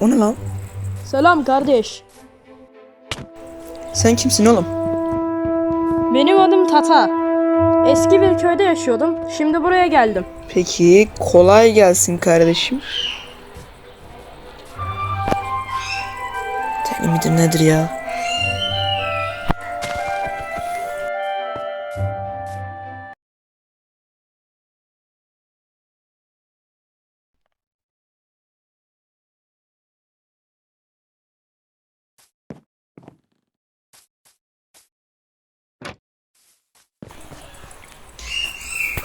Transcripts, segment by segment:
O ne lan? Selam kardeş. Sen kimsin oğlum? Benim adım Tata. Eski bir köyde yaşıyordum. Şimdi buraya geldim. Peki kolay gelsin kardeşim. Midir nedir ya?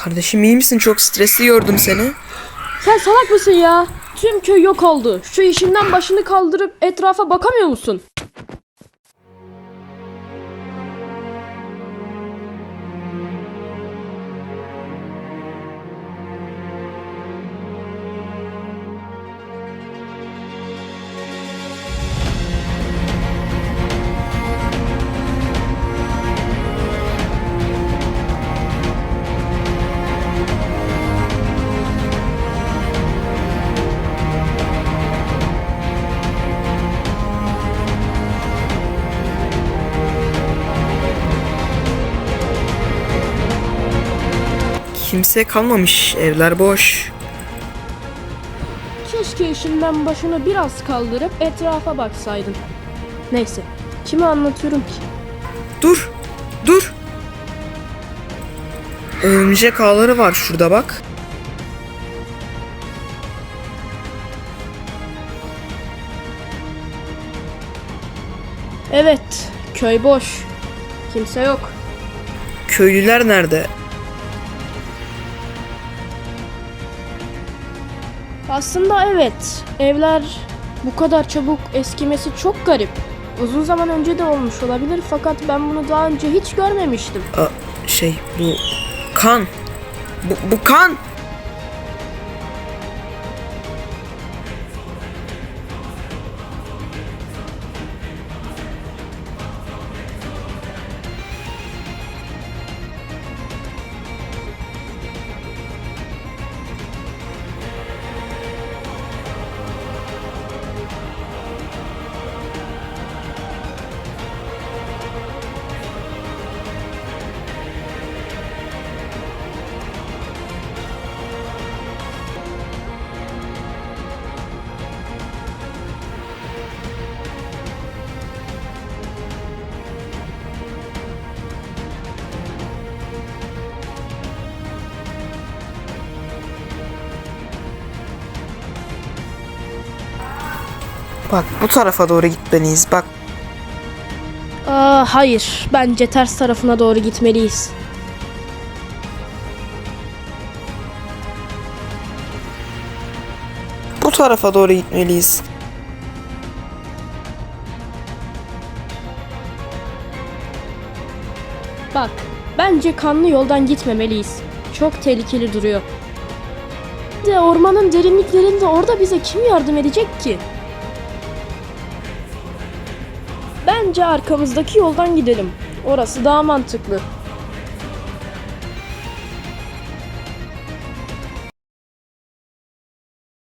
Kardeşim iyi misin? Çok stresli gördüm seni. Sen salak mısın ya? Tüm köy yok oldu. Şu işinden başını kaldırıp etrafa bakamıyor musun? Kimse kalmamış. Evler boş. Keşke işinden başını biraz kaldırıp etrafa baksaydın. Neyse. Kime anlatıyorum ki? Dur. Dur. Örümcek ağları var şurada bak. Evet. Köy boş. Kimse yok. Köylüler nerede? Aslında evet. Evler bu kadar çabuk eskimesi çok garip. Uzun zaman önce de olmuş olabilir fakat ben bunu daha önce hiç görmemiştim. Aa, şey bu kan. Bu, bu kan. Bak bu tarafa doğru gitmeliyiz. Bak Aa, hayır. Bence ters tarafına doğru gitmeliyiz. bu tarafa doğru gitmeliyiz. Bak, bence kanlı yoldan gitmemeliyiz. Çok tehlikeli duruyor. De ormanın derinliklerinde orada bize kim yardım edecek ki? Bence arkamızdaki yoldan gidelim. Orası daha mantıklı.